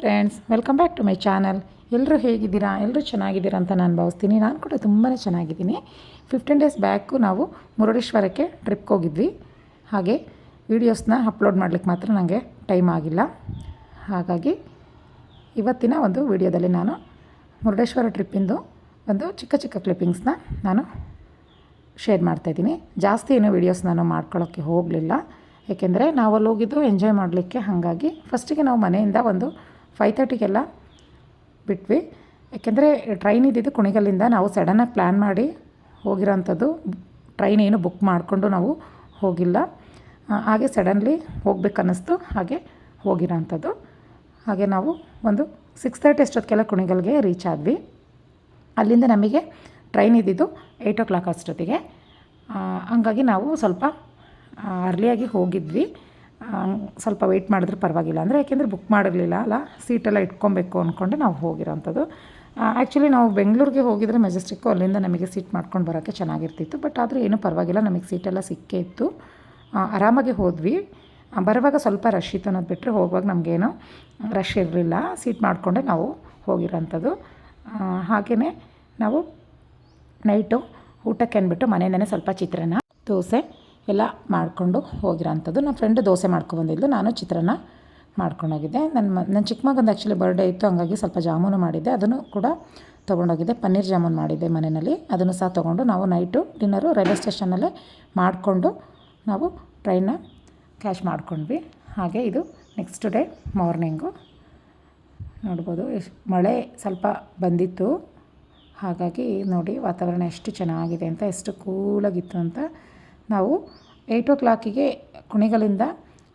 Friends welcome back to my channel ಎಲ್ಲರೂ ಹೇಗಿದ್ದೀರಾ? ಎಲ್ಲರೂ ಚೆನ್ನಾಗಿದ್ದೀರಾ ಅಂತ ನಾನು ಭಾವಿಸ್ತೀನಿ. ನಾನು ಕೂಡ ತುಂಬಾ ಚೆನ್ನಾಗಿದ್ದೀನಿ. ಫಿಫ್ಟೀನ್ ಡೇಸ್ ಬ್ಯಾಕು ನಾವು ಮುರುಡೇಶ್ವರಕ್ಕೆ ಟ್ರಿಪ್ಗೆ ಹೋಗಿದ್ವಿ. ಹಾಗೆ ವೀಡಿಯೋಸ್ನ ಅಪ್ಲೋಡ್ ಮಾಡಲಿಕ್ಕೆ ಮಾತ್ರ ನನಗೆ ಟೈಮ್ ಆಗಿಲ್ಲ. ಹಾಗಾಗಿ ಇವತ್ತಿನ ಒಂದು ವಿಡಿಯೋದಲ್ಲಿ ನಾನು ಮುರುಡೇಶ್ವರ ಟ್ರಿಪ್ಪಿಂದು ಒಂದು ಚಿಕ್ಕ ಚಿಕ್ಕ ಕ್ಲಿಪ್ಪಿಂಗ್ಸ್ನ ನಾನು ಶೇರ್ ಮಾಡ್ತಾಯಿದ್ದೀನಿ ಜಾಸ್ತಿ ಏನು ವೀಡಿಯೋಸ್ ನಾನು ಮಾಡ್ಕೊಳ್ಳೋಕ್ಕೆ ಹೋಗಲಿಲ್ಲ. ಏಕೆಂದರೆ ನಾವು ಅಲ್ಲಿ ಹೋಗಿದ್ದು ಎಂಜಾಯ್ ಮಾಡಲಿಕ್ಕೆ. ಹಾಗಾಗಿ ಫಸ್ಟಿಗೆ ನಾವು ಮನೆಯಿಂದ ಒಂದು ಫೈವ್ ತರ್ಟಿಗೆಲ್ಲ ಬಿಟ್ವಿ. ಯಾಕೆಂದರೆ ಟ್ರೈನ್ ಇದ್ದಿದ್ದು ಕುಣಿಗಲ್ಲಿಂದ ನಾವು ಸಡನ್ನಾಗಿ ಪ್ಲ್ಯಾನ್ ಮಾಡಿ ಹೋಗಿರೋಂಥದ್ದು. ಟ್ರೈನ್ ಏನು ಬುಕ್ ಮಾಡಿಕೊಂಡು ನಾವು ಹೋಗಿಲ್ಲ. ಹಾಗೆ ಸಡನ್ಲಿ ಹೋಗ್ಬೇಕು ಅನ್ನಿಸ್ತು ಹಾಗೆ ಹೋಗಿರೋಂಥದ್ದು. ಹಾಗೆ ನಾವು ಒಂದು ಸಿಕ್ಸ್ ತರ್ಟಿ ಅಷ್ಟೊತ್ತಿಗೆಲ್ಲ ಕುಣಿಗಲ್ಗೆ ರೀಚ್ ಆದ್ವಿ. ಅಲ್ಲಿಂದ ನಮಗೆ ಟ್ರೈನ್ ಇದ್ದಿದ್ದು ಏಯ್ಟ್ ಓ ಕ್ಲಾಕ್ ಅಷ್ಟೊತ್ತಿಗೆ. ಹಂಗಾಗಿ ನಾವು ಸ್ವಲ್ಪ ಅರ್ಲಿಯಾಗಿ ಹೋಗಿದ್ವಿ. ಸ್ವಲ್ಪ ವೆಯ್ಟ್ ಮಾಡಿದ್ರೆ ಪರವಾಗಿಲ್ಲ. ಅಂದರೆ ಯಾಕೆಂದರೆ ಬುಕ್ ಮಾಡಿರಲಿಲ್ಲ ಅಲ್ಲ ಸೀಟೆಲ್ಲ ಇಟ್ಕೊಬೇಕು ಅಂದ್ಕೊಂಡು ನಾವು ಹೋಗಿರೋಂಥದ್ದು. ಆ್ಯಕ್ಚುಲಿ ನಾವು ಬೆಂಗಳೂರಿಗೆ ಹೋಗಿದರೆ ಮೆಜೆಸ್ಟಿಕ್ಕು ಅಲ್ಲಿಂದ ನಮಗೆ ಸೀಟ್ ಮಾಡ್ಕೊಂಡು ಬರೋಕ್ಕೆ ಚೆನ್ನಾಗಿರ್ತಿತ್ತು. ಬಟ್ ಆದರೆ ಏನೂ ಪರವಾಗಿಲ್ಲ, ನಮಗೆ ಸೀಟೆಲ್ಲ ಸಿಕ್ಕೇ ಇತ್ತು. ಆರಾಮಾಗಿ ಹೋದ್ವಿ. ಬರುವಾಗ ಸ್ವಲ್ಪ ರಶ್ ಇತ್ತು ಅನ್ನೋದು ಬಿಟ್ಟರೆ ಹೋಗುವಾಗ ನಮಗೇನು ರಶ್ ಇರಲಿಲ್ಲ. ಸೀಟ್ ಮಾಡಿಕೊಂಡೆ ನಾವು ಹೋಗಿರೋಂಥದ್ದು. ಹಾಗೆಯೇ ನಾವು ನೈಟು ಊಟಕ್ಕೆ ಅಂದ್ಬಿಟ್ಟು ಮನೆಯಿಂದನೇ ಸ್ವಲ್ಪ ಚಿತ್ರಾನ್ನ, ದೋಸೆ ಎಲ್ಲ ಮಾಡಿಕೊಂಡು ಹೋಗಿರೋಂಥದ್ದು. ನನ್ನ ಫ್ರೆಂಡ್ ದೋಸೆ ಮಾಡ್ಕೊಬಂದಿದ್ದು ನಾನು ಚಿತ್ರಾನ್ನ ಮಾಡ್ಕೊಂಡೋಗಿದ್ದೆ ನನ್ನ ನನ್ನ ಚಿಕ್ಕ ಮಗಂದು ಆ್ಯಕ್ಚುಲಿ ಬರ್ಡೇ ಇತ್ತು. ಹಂಗಾಗಿ ಸ್ವಲ್ಪ ಜಾಮೂನು ಮಾಡಿದ್ದೆ. ಅದನ್ನು ಕೂಡ ತೊಗೊಂಡೋಗಿದ್ದೆ ಪನ್ನೀರ್ ಜಾಮೂನ್ ಮಾಡಿದ್ದೆ ಮನೆಯಲ್ಲಿ. ಅದನ್ನು ಸಹ ತೊಗೊಂಡು ನಾವು ನೈಟು ಡಿನ್ನರು ರೈಲ್ವೆ ಸ್ಟೇಷನಲ್ಲೇ ಮಾಡಿಕೊಂಡು ನಾವು ಟ್ರೈನ ಕ್ಯಾಶ್ ಮಾಡ್ಕೊಂಡ್ವಿ. ಹಾಗೆ ಇದು ನೆಕ್ಸ್ಟ್ ಡೇ ಮಾರ್ನಿಂಗು ನೋಡ್ಬೋದು. ಮಳೆ ಸ್ವಲ್ಪ ಬಂದಿತ್ತು. ಹಾಗಾಗಿ ನೋಡಿ ವಾತಾವರಣ ಎಷ್ಟು ಚೆನ್ನಾಗಿದೆ ಅಂತ, ಎಷ್ಟು ಕೂಲಾಗಿತ್ತು ಅಂತ ನಾವು ಏಯ್ಟ್ ಓ ಕ್ಲಾಕಿಗೆ ಕುಣಿಗಲಿಂದ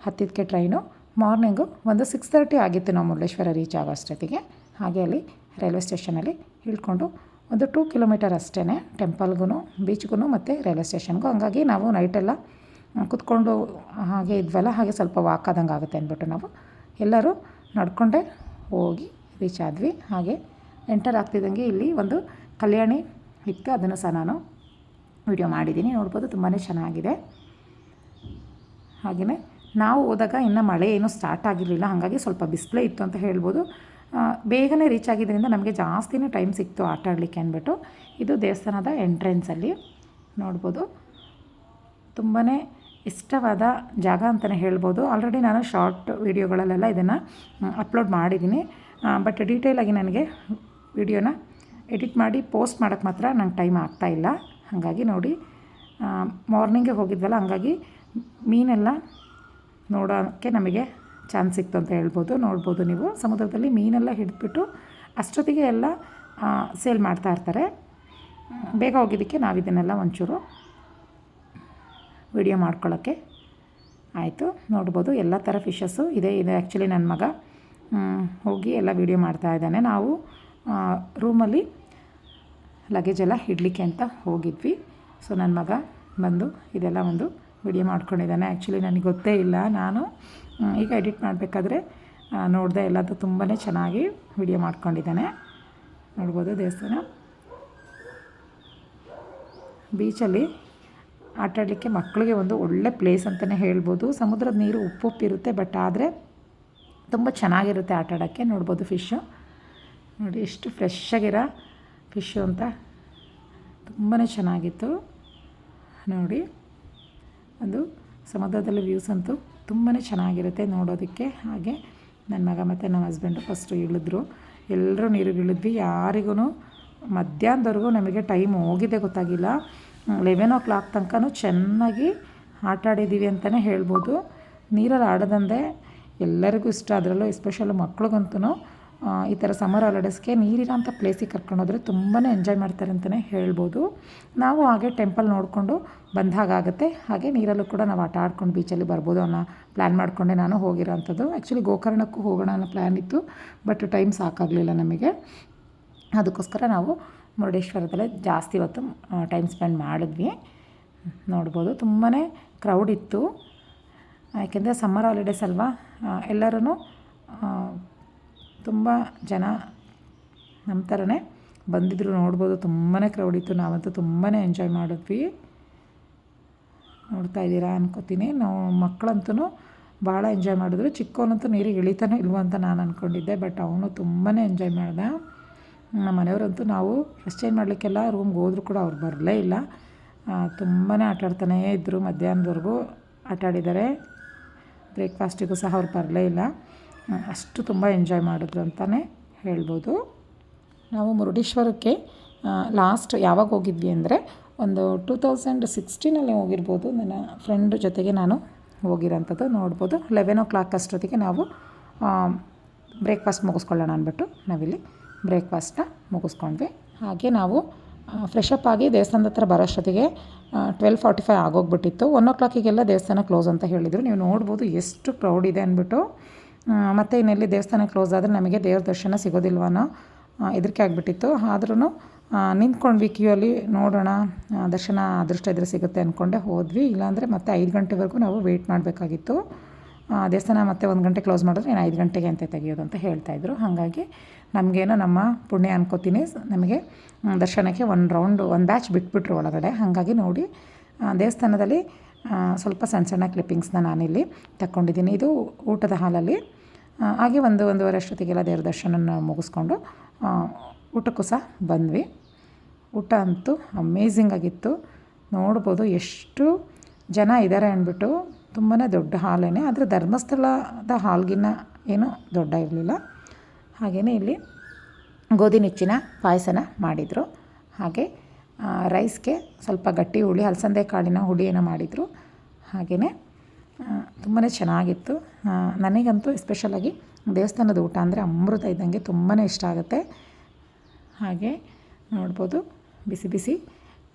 ಹತ್ತಿದ್ದಕ್ಕೆ ಟ್ರೈನು ಮಾರ್ನಿಂಗು ಒಂದು ಸಿಕ್ಸ್ ತರ್ಟಿ ಆಗಿತ್ತು ನಾವು ಮುರುಡೇಶ್ವರ ರೀಚ್ ಆಗೋ ಅಷ್ಟೊತ್ತಿಗೆ. ಹಾಗೆ ಅಲ್ಲಿ ರೈಲ್ವೆ ಸ್ಟೇಷನಲ್ಲಿ ಇಳ್ಕೊಂಡು ಒಂದು ಟೂ ಕಿಲೋಮೀಟರ್ ಅಷ್ಟೇ ಟೆಂಪಲ್ಗೂ ಬೀಚ್ಗೂ ಮತ್ತು ರೈಲ್ವೆ ಸ್ಟೇಷನ್ಗೂ ಹಂಗಾಗಿ ನಾವು ನೈಟೆಲ್ಲ ಕುತ್ಕೊಂಡು ಹಾಗೆ ಇದ್ವಲ್ಲ, ಹಾಗೆ ಸ್ವಲ್ಪ ವಾಕ್ ಆದಂಗೆ ಆಗುತ್ತೆ ಅಂದ್ಬಿಟ್ಟು ನಾವು ಎಲ್ಲರೂ ನಡ್ಕೊಂಡೇ ಹೋಗಿ ರೀಚ್ ಆದ್ವಿ. ಹಾಗೆ ಎಂಟರ್ ಆಗ್ತಿದ್ದಂಗೆ ಇಲ್ಲಿ ಒಂದು ಕಲ್ಯಾಣಿ ಇತ್ತು, ಅದನ್ನು ಸಹ ನಾನು ವಿಡಿಯೋ ಮಾಡಿದ್ದೀನಿ, ನೋಡ್ಬೋದು ತುಂಬಾ ಚೆನ್ನಾಗಿದೆ. ಹಾಗೆಯೇ ನಾವು ಹೋದಾಗ ಇನ್ನು ಮಳೆ ಏನೂ ಸ್ಟಾರ್ಟ್ ಆಗಿರಲಿಲ್ಲ, ಹಾಗಾಗಿ ಸ್ವಲ್ಪ ಬಿಸಿಲೇ ಇತ್ತು ಅಂತ ಹೇಳ್ಬೋದು. ಬೇಗನೆ ರೀಚ್ ಆಗಿದ್ದರಿಂದ ನಮಗೆ ಜಾಸ್ತಿನೇ ಟೈಮ್ ಸಿಕ್ತು ಆಟ ಆಡಲಿಕ್ಕೆ ಅಂದ್ಬಿಟ್ಟು. ಇದು ದೇವಸ್ಥಾನದ ಎಂಟ್ರೆನ್ಸಲ್ಲಿ ನೋಡ್ಬೋದು. ತುಂಬಾ ಇಷ್ಟವಾದ ಜಾಗ ಅಂತಲೇ ಹೇಳ್ಬೋದು. ಆಲ್ರೆಡಿ ನಾನು ಶಾರ್ಟ್ ವೀಡಿಯೋಗಳಲ್ಲೆಲ್ಲ ಇದನ್ನು ಅಪ್ಲೋಡ್ ಮಾಡಿದ್ದೀನಿ. ಬಟ್ ಡೀಟೇಲಾಗಿ ನನಗೆ ವಿಡಿಯೋನ ಎಡಿಟ್ ಮಾಡಿ ಪೋಸ್ಟ್ ಮಾಡೋಕ್ಕೆ ಮಾತ್ರ ನಂಗೆ ಟೈಮ್ ಆಗ್ತಾಯಿಲ್ಲ ಹಾಗಾಗಿ ನೋಡಿ ಮಾರ್ನಿಂಗೇ ಹೋಗಿದ್ವಲ್ಲ ಹಂಗಾಗಿ ಮೀನೆಲ್ಲ ನೋಡೋಕ್ಕೆ ನಮಗೆ ಚಾನ್ಸ್ ಸಿಕ್ತು ಅಂತ ಹೇಳ್ಬೋದು. ನೋಡ್ಬೋದು ನೀವು. ಸಮುದ್ರದಲ್ಲಿ ಮೀನೆಲ್ಲ ಹಿಡಿದ್ಬಿಟ್ಟು ಅಷ್ಟೊತ್ತಿಗೆ ಎಲ್ಲ ಸೇಲ್ ಮಾಡ್ತಾ ಇರ್ತಾರೆ. ಬೇಗ ಹೋಗಿದ್ದಕ್ಕೆ ನಾವು ಇದನ್ನೆಲ್ಲ ಒಂಚೂರು ವಿಡಿಯೋ ಮಾಡ್ಕೊಳ್ಳೋಕ್ಕೆ ಆಯಿತು. ನೋಡ್ಬೋದು, ಎಲ್ಲ ಥರ ಫಿಶಸ್ಸು ಇದೆ. ಇದೆ ಆ್ಯಕ್ಚುಲಿ ನನ್ನ ಮಗ ಹೋಗಿ ಎಲ್ಲ ವೀಡಿಯೋ ಮಾಡ್ತಾ ಇದ್ದಾನೆ. ನಾವು ರೂಮಲ್ಲಿ ಲಗೇಜ್ ಎಲ್ಲ ಇಡಲಿಕ್ಕೆ ಅಂತ ಹೋಗಿದ್ವಿ. ಸೊ ನನ್ನ ಮಗ ಬಂದು ಇದೆಲ್ಲ ಒಂದು ವಿಡಿಯೋ ಮಾಡ್ಕೊಂಡಿದ್ದಾನೆ. ಆ್ಯಕ್ಚುಲಿ ನನಗೆ ಗೊತ್ತೇ ಇಲ್ಲ. ನಾನು ಈಗ ಎಡಿಟ್ ಮಾಡಬೇಕಾದ್ರೆ ನೋಡಿದೆ ಎಲ್ಲದು ತುಂಬಾ ಚೆನ್ನಾಗಿ ವಿಡಿಯೋ ಮಾಡ್ಕೊಂಡಿದ್ದಾನೆ. ನೋಡ್ಬೋದು ದೇವಸ್ಥಾನ. ಬೀಚಲ್ಲಿ ಆಟಾಡಲಿಕ್ಕೆ ಮಕ್ಕಳಿಗೆ ಒಂದು ಒಳ್ಳೆ ಪ್ಲೇಸ್ ಅಂತಲೇ ಹೇಳ್ಬೋದು. ಸಮುದ್ರದ ನೀರು ಉಪ್ಪು ಉಪ್ಪಿರುತ್ತೆ ಬಟ್ ಆದರೆ ತುಂಬ ಚೆನ್ನಾಗಿರುತ್ತೆ ಆಟಾಡೋಕ್ಕೆ ನೋಡ್ಬೋದು ಫಿಶ್ಶು ನೋಡಿ, ಎಷ್ಟು ಫ್ರೆಶ್ ಆಗಿರೋ ಫಿಶ್ಶು ಅಂತ. ತುಂಬಾ ಚೆನ್ನಾಗಿತ್ತು. ನೋಡಿ, ಅದು ಸಮುದ್ರದಲ್ಲಿ ವ್ಯೂಸ್ ಅಂತೂ ತುಂಬಾ ಚೆನ್ನಾಗಿರುತ್ತೆ ನೋಡೋದಕ್ಕೆ. ಹಾಗೆ ನನ್ನ ಮಗ ಮತ್ತು ನಮ್ಮ ಹಸ್ಬೆಂಡು ಫಸ್ಟು ಇಳಿದ್ರು. ಎಲ್ಲರೂ ನೀರಿಗೆ ಇಳಿದ್ವಿ. ಯಾರಿಗೂ ಮಧ್ಯಾಹ್ನದವರೆಗೂ ನಮಗೆ ಟೈಮ್ ಹೋಗಿದೆ ಗೊತ್ತಾಗಿಲ್ಲ. ಲೆವೆನ್ ಓ ಕ್ಲಾಕ್ ತನಕನೂ ಚೆನ್ನಾಗಿ ಆಟ ಆಡಿದ್ದೀವಿ ಅಂತಲೇ ಹೇಳ್ಬೋದು. ನೀರಲ್ಲಿ ಆಡೋದಂದರೆ ಎಲ್ಲರಿಗೂ ಇಷ್ಟ. ಅದರಲ್ಲೂ ಎಸ್ಪೆಷಲ್ ಮಕ್ಳಿಗಂತೂ ಈ ಥರ ಸಮರ್ ಹಾಲಿಡೇಸ್ಗೆ ನೀರಿರೋಂಥ ಪ್ಲೇಸಿಗೆ ಕರ್ಕೊಂಡೋದ್ರೆ ತುಂಬಾ ಎಂಜಾಯ್ ಮಾಡ್ತಾರೆ ಅಂತಲೇ ಹೇಳ್ಬೋದು. ನಾವು ಹಾಗೆ ಟೆಂಪಲ್ ನೋಡಿಕೊಂಡು ಹಾಗಾಗುತ್ತೆ ಹಾಗೆ ನೀರಲ್ಲೂ ಕೂಡ ನಾವು ಆಟ ಆಡ್ಕೊಂಡು ಬೀಚಲ್ಲಿ ಬರ್ಬೋದು ಅನ್ನೋ ಪ್ಲ್ಯಾನ್ ಮಾಡಿಕೊಂಡೆ ನಾನು ಹೋಗಿರೋಂಥದ್ದು. ಆ್ಯಕ್ಚುಲಿ ಗೋಕರ್ಣಕ್ಕೂ ಹೋಗೋಣ ಅನ್ನೋ ಪ್ಲ್ಯಾನ್ ಇತ್ತು ಬಟ್ ಟೈಮ್ ಸಾಕಾಗಲಿಲ್ಲ ನಮಗೆ. ಅದಕ್ಕೋಸ್ಕರ ನಾವು ಮುರುಡೇಶ್ವರದಲ್ಲೇ ಜಾಸ್ತಿ ಹೊತ್ತು ಟೈಮ್ ಸ್ಪೆಂಡ್ ಮಾಡಿದ್ವಿ. ನೋಡ್ಬೋದು ತುಂಬಾ ಕ್ರೌಡ್ ಇತ್ತು. ಯಾಕೆಂದರೆ ಸಮ್ಮರ್ ಹಾಲಿಡೇಸ್ ಅಲ್ವಾ? ಎಲ್ಲರೂ ತುಂಬ ಜನ ನಮ್ಮ ಥರನೇ ಬಂದಿದ್ದರು ನೋಡ್ಬೋದು. ತುಂಬಾ ಕ್ರೌಡ್ ಇತ್ತು. ನಾವಂತೂ ತುಂಬಾ ಎಂಜಾಯ್ ಮಾಡಿದ್ವಿ. ನೋಡ್ತಾ ಇದ್ದೀರಾ ಅನ್ಕೋತೀನಿ. ನಾವು ಮಕ್ಕಳಂತೂ ಭಾಳ ಎಂಜಾಯ್ ಮಾಡಿದ್ರು. ಚಿಕ್ಕವನಂತೂ ನೀರಿಗೆ ಇಳಿತಾನೆ ಇಲ್ವ ಅಂತ ನಾನು ಅಂದ್ಕೊಂಡಿದ್ದೆ ಬಟ್ ಅವನು ತುಂಬಾ ಎಂಜಾಯ್ ಮಾಡ್ದ. ನಮ್ಮ ಮನೆಯವರಂತೂ ನಾವು ಫಸ್ಟ್ ಚೇಂಜ್ ಮಾಡಲಿಕ್ಕೆಲ್ಲ ರೂಮ್ಗೆ ಹೋದ್ರು ಕೂಡ ಅವ್ರು ಬರಲೇ ಇಲ್ಲ. ತುಂಬಾ ಆಟಾಡ್ತಾನೇ ಇದ್ದರು ಮಧ್ಯಾಹ್ನದವರೆಗೂ. ಆಟಾಡಿದ್ದಾರೆ ಬ್ರೇಕ್ಫಾಸ್ಟಿಗೂ ಸಹ ಅವ್ರು ಬರಲೇ ಇಲ್ಲ. ಅಷ್ಟು ತುಂಬ ಎಂಜಾಯ್ ಮಾಡಿದ್ರು ಅಂತಲೇ ಹೇಳ್ಬೋದು. ನಾವು ಮುರುಡೇಶ್ವರಕ್ಕೆ ಲಾಸ್ಟ್ ಯಾವಾಗ ಹೋಗಿದ್ವಿ ಅಂದರೆ ಒಂದು ಟೂ ತೌಸಂಡ್ ಸಿಕ್ಸ್ಟೀನಲ್ಲಿ ಹೋಗಿರ್ಬೋದು. ನನ್ನ ಫ್ರೆಂಡ್ ಜೊತೆಗೆ ನಾನು ಹೋಗಿರೋಂಥದ್ದು ನೋಡ್ಬೋದು. ಲೆವೆನ್ ಓ ಕ್ಲಾಕ್ ಅಷ್ಟೊತ್ತಿಗೆ ನಾವು ಬ್ರೇಕ್ಫಾಸ್ಟ್ ಮುಗಿಸ್ಕೊಳ್ಳೋಣ ಅಂದ್ಬಿಟ್ಟು ನಾವಿಲ್ಲಿ ಬ್ರೇಕ್ಫಾಸ್ಟ್ನ ಮುಗಿಸ್ಕೊಂಡ್ವಿ. ಹಾಗೆ ನಾವು ಫ್ರೆಶಪ್ ಆಗಿ ದೇವಸ್ಥಾನದ ಹತ್ರ ಬರೋ ಅಷ್ಟೊತ್ತಿಗೆ ಟ್ವೆಲ್ ಫಾರ್ಟಿ ಫೈವ್ ಆಗೋಗ್ಬಿಟ್ಟಿತ್ತು. ಒನ್ ಓ ಕ್ಲಾಕಿಗೆಲ್ಲ ದೇವಸ್ಥಾನ ಕ್ಲೋಸ್ ಅಂತ ಹೇಳಿದರು. ನೀವು ನೋಡ್ಬೋದು ಎಷ್ಟು ಕ್ರೌಡ್ ಇದೆ ಅಂದ್ಬಿಟ್ಟು. ಮತ್ತೆ ಇನ್ನೆಲ್ಲಿ ದೇವಸ್ಥಾನ ಕ್ಲೋಸ್ ಆದರೆ ನಮಗೆ ದೇವ್ರ ದರ್ಶನ ಸಿಗೋದಿಲ್ವನೋ ಹೆದರಿಕೆ ಆಗಿಬಿಟ್ಟಿತ್ತು. ಆದ್ರೂ ನಿಂತ್ಕೊಂಡ್ವಿ ಕ್ಯೂ ಅಲ್ಲಿ, ನೋಡೋಣ ದರ್ಶನ ಅದೃಷ್ಟ ಇದ್ರೆ ಸಿಗುತ್ತೆ ಅಂದ್ಕೊಂಡೆ ಹೋದ್ವಿ. ಇಲ್ಲಾಂದರೆ ಮತ್ತೆ ಐದು ಗಂಟೆವರೆಗೂ ನಾವು ವೆಯ್ಟ್ ಮಾಡಬೇಕಾಗಿತ್ತು. ದೇವಸ್ಥಾನ ಮತ್ತೆ ಒಂದು ಗಂಟೆ ಕ್ಲೋಸ್ ಮಾಡಿದ್ರೆ ಏನು ಐದು ಗಂಟೆಗೆ ಅಂತ ತೆಗೆಯೋದು ಅಂತ ಹೇಳ್ತಾಯಿದ್ರು ಹಾಗಾಗಿ ನಮಗೇನೋ ನಮ್ಮ ಪುಣ್ಯ ಅನ್ಕೋತೀನಿ. ನಮಗೆ ದರ್ಶನಕ್ಕೆ ಒಂದು ರೌಂಡ್ ಒಂದು ಬ್ಯಾಚ್ ಬಿಟ್ಬಿಟ್ರು ಒಳಗಡೆ. ಹಾಗಾಗಿ ನೋಡಿ ದೇವಸ್ಥಾನದಲ್ಲಿ ಸ್ವಲ್ಪ ಸಣ್ಣ ಸಣ್ಣ ಕ್ಲಿಪ್ಪಿಂಗ್ಸ್ನ ನಾನಿಲ್ಲಿ ತಗೊಂಡಿದ್ದೀನಿ ಇದು ಊಟದ ಹಾಲಲ್ಲಿ. ಹಾಗೆ ಒಂದು ಒಂದೂವರೆ ಅಷ್ಟೊತ್ತಿಗೆಲ್ಲ ದೇವ್ರ ದರ್ಶನ ಮುಗಿಸ್ಕೊಂಡು ಊಟಕ್ಕೂ ಸಹ ಬಂದ್ವಿ. ಊಟ ಅಂತೂ ಅಮೇಝಿಂಗ್ ಆಗಿತ್ತು. ನೋಡ್ಬೋದು ಎಷ್ಟು ಜನ ಇದ್ದಾರೆ ಅಂದ್ಬಿಟ್ಟು ತುಂಬಾ ದೊಡ್ಡ ಹಾಲೇನೆ. ಆದರೆ ಧರ್ಮಸ್ಥಳದ ಹಾಲ್ಗಿನ್ನ ಏನೂ ದೊಡ್ಡ ಇರಲಿಲ್ಲ. ಹಾಗೆಯೇ ಇಲ್ಲಿ ಗೋಧಿ ನುಚ್ಚಿನ ಪಾಯಸನ ಮಾಡಿದರು. ಹಾಗೆ ರೈಸ್ಗೆ ಸ್ವಲ್ಪ ಗಟ್ಟಿ ಹುಳಿ ಅಲಸಂದೆ ಕಾಳಿನ ಹುಳಿಯನ್ನು ಮಾಡಿದರು. ಹಾಗೆಯೇ ತುಂಬಾ ಚೆನ್ನಾಗಿತ್ತು. ನನಗಂತೂ ಎಸ್ಪೆಷಲಾಗಿ ದೇವಸ್ಥಾನದ ಊಟ ಅಂದರೆ ಅಮೃತ ಇದ್ದಂಗೆ ತುಂಬಾ ಇಷ್ಟ ಆಗುತ್ತೆ. ಹಾಗೆ ನೋಡ್ಬೋದು, ಬಿಸಿ ಬಿಸಿ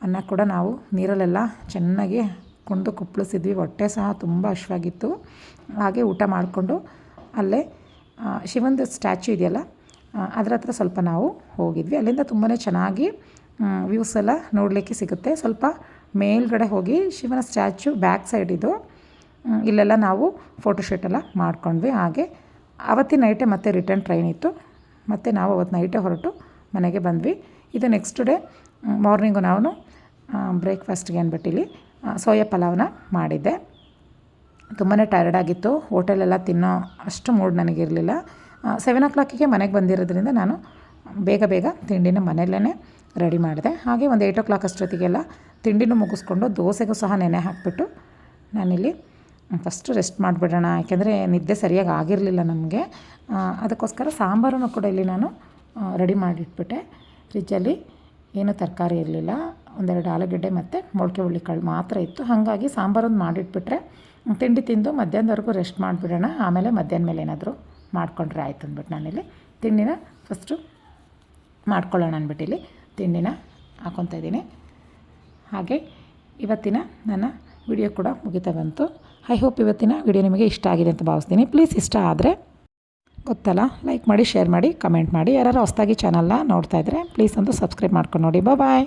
ಅನ್ನ ಕೂಡ ನಾವು ನೀರಲ್ಲೆಲ್ಲ ಚೆನ್ನಾಗಿ ಕುಂದು ಕುಪ್ಪಳಿಸಿದ್ವಿ. ಹೊಟ್ಟೆ ಸಹ ತುಂಬ ಹಶ್ವಾಗಿತ್ತು ಹಾಗೆ ಊಟ ಮಾಡಿಕೊಂಡು ಅಲ್ಲೇ ಶಿವಂದು ಸ್ಟ್ಯಾಚ್ಯೂ ಇದೆಯಲ್ಲ ಅದ್ರ ಹತ್ರ ಸ್ವಲ್ಪ ನಾವು ಹೋಗಿದ್ವಿ. ಅಲ್ಲಿಂದ ತುಂಬಾ ಚೆನ್ನಾಗಿ ವ್ಯೂಸ್ ಎಲ್ಲ ನೋಡಲಿಕ್ಕೆ ಸಿಗುತ್ತೆ. ಸ್ವಲ್ಪ ಮೇಲ್ಗಡೆ ಹೋಗಿ ಶಿವನ ಸ್ಟ್ಯಾಚು ಬ್ಯಾಕ್ ಸೈಡ್ ಇದು. ಇಲ್ಲೆಲ್ಲ ನಾವು ಫೋಟೋಶೂಟ್ ಎಲ್ಲ ಮಾಡ್ಕೊಂಡ್ವಿ. ಹಾಗೆ ಅವತ್ತಿನ ನೈಟೆ ಮತ್ತೆ ರಿಟರ್ನ್ ಟ್ರೈನ್ ಇತ್ತು. ಮತ್ತು ನಾವು ಅವತ್ತು ನೈಟೇ ಹೊರಟು ಮನೆಗೆ ಬಂದ್ವಿ. ಇದು ನೆಕ್ಸ್ಟ್ ಡೇ ಮಾರ್ನಿಂಗು ನಾನು ಬ್ರೇಕ್ಫಾಸ್ಟ್ಗೆ ಅಂದ್ಬಿಟ್ಟಿಲ್ಲಿ ಸೋಯಾ ಪಲಾವನ್ನ ಮಾಡಿದ್ದೆ. ತುಂಬಾ ಟೈರ್ಡ್ ಆಗಿತ್ತು. ಹೋಟೆಲೆಲ್ಲ ತಿನ್ನೋ ಅಷ್ಟು ಮೂಡ್ ನನಗಿರಲಿಲ್ಲ. ಸೆವೆನ್ ಓ ಕ್ಲಾಕಿಗೆ ಮನೆಗೆ ಬಂದಿರೋದ್ರಿಂದ ನಾನು ಬೇಗ ಬೇಗ ತಿಂಡಿನ ಮನೆಯಲ್ಲೇ ರೆಡಿ ಮಾಡಿದೆ. ಹಾಗೆ ಒಂದು ಏಯ್ಟ್ ಓ ಕ್ಲಾಕ್ ಅಷ್ಟೊತ್ತಿಗೆಲ್ಲ ತಿಂಡಿನೂ ಮುಗಿಸ್ಕೊಂಡು ದೋಸೆಗೂ ಸಹ ನೆನೆ ಹಾಕಿಬಿಟ್ಟು ನಾನಿಲ್ಲಿ ಫಸ್ಟು ರೆಸ್ಟ್ ಮಾಡಿಬಿಡೋಣ. ಯಾಕೆಂದರೆ ನಿದ್ದೆ ಸರಿಯಾಗಿ ಆಗಿರಲಿಲ್ಲ ನಮಗೆ. ಅದಕ್ಕೋಸ್ಕರ ಸಾಂಬಾರನ್ನು ಕೂಡ ಇಲ್ಲಿ ನಾನು ರೆಡಿ ಮಾಡಿಟ್ಬಿಟ್ಟೆ. ಫ್ರಿಜ್ಜಲ್ಲಿ ಏನೂ ತರಕಾರಿ ಇರಲಿಲ್ಲ. ಒಂದೆರಡು ಆಲೂಗಡ್ಡೆ ಮತ್ತು ಮೊಳಕೆ ಹುಳ್ಳಿಕಾಳು ಮಾತ್ರ ಇತ್ತು. ಹಾಗಾಗಿ ಸಾಂಬಾರೊಂದು ಮಾಡಿಟ್ಬಿಟ್ರೆ ತಿಂಡಿ ತಿಂದು ಮಧ್ಯಾಹ್ನದವರೆಗೂ ರೆಸ್ಟ್ ಮಾಡಿಬಿಡೋಣ. ಆಮೇಲೆ ಮಧ್ಯಾಹ್ನ ಮೇಲೆ ಏನಾದರೂ ಮಾಡಿಕೊಂಡ್ರೆ ಆಯ್ತು ಅಂದ್ಬಿಟ್ಟು ನಾನಿಲ್ಲಿ ತಿಂಡಿನ ಫಸ್ಟು ಮಾಡ್ಕೊಳ್ಳೋಣ ಅಂದ್ಬಿಟ್ಟು ಇಲ್ಲಿ ತಿಂಡಿನ ಹಾಕ್ಕೊತಾ ಇದ್ದೀನಿ. ಹಾಗೆ ಇವತ್ತಿನ ನನ್ನ ವಿಡಿಯೋ ಕೂಡ ಮುಗಿತಾ ಬಂತು. ಐ ಹೋಪ್ ಇವತ್ತಿನ ವಿಡಿಯೋ ನಿಮಗೆ ಇಷ್ಟ ಆಗಿದೆ ಅಂತ ಭಾವಿಸ್ತೀನಿ. ಪ್ಲೀಸ್ ಇಷ್ಟ ಆದರೆ ಗೊತ್ತಲ್ಲ ಲೈಕ್ ಮಾಡಿ ಶೇರ್ ಮಾಡಿ ಕಮೆಂಟ್ ಮಾಡಿ. ಯಾರು ಹೊಸದಾಗಿ ಚಾನಲ್ನ ನೋಡ್ತಾ ಇದ್ದರೆ ಪ್ಲೀಸ್ ಒಂದು ಸಬ್ಸ್ಕ್ರೈಬ್ ಮಾಡ್ಕೊಂಡು ನೋಡಿ. ಬಾಯ್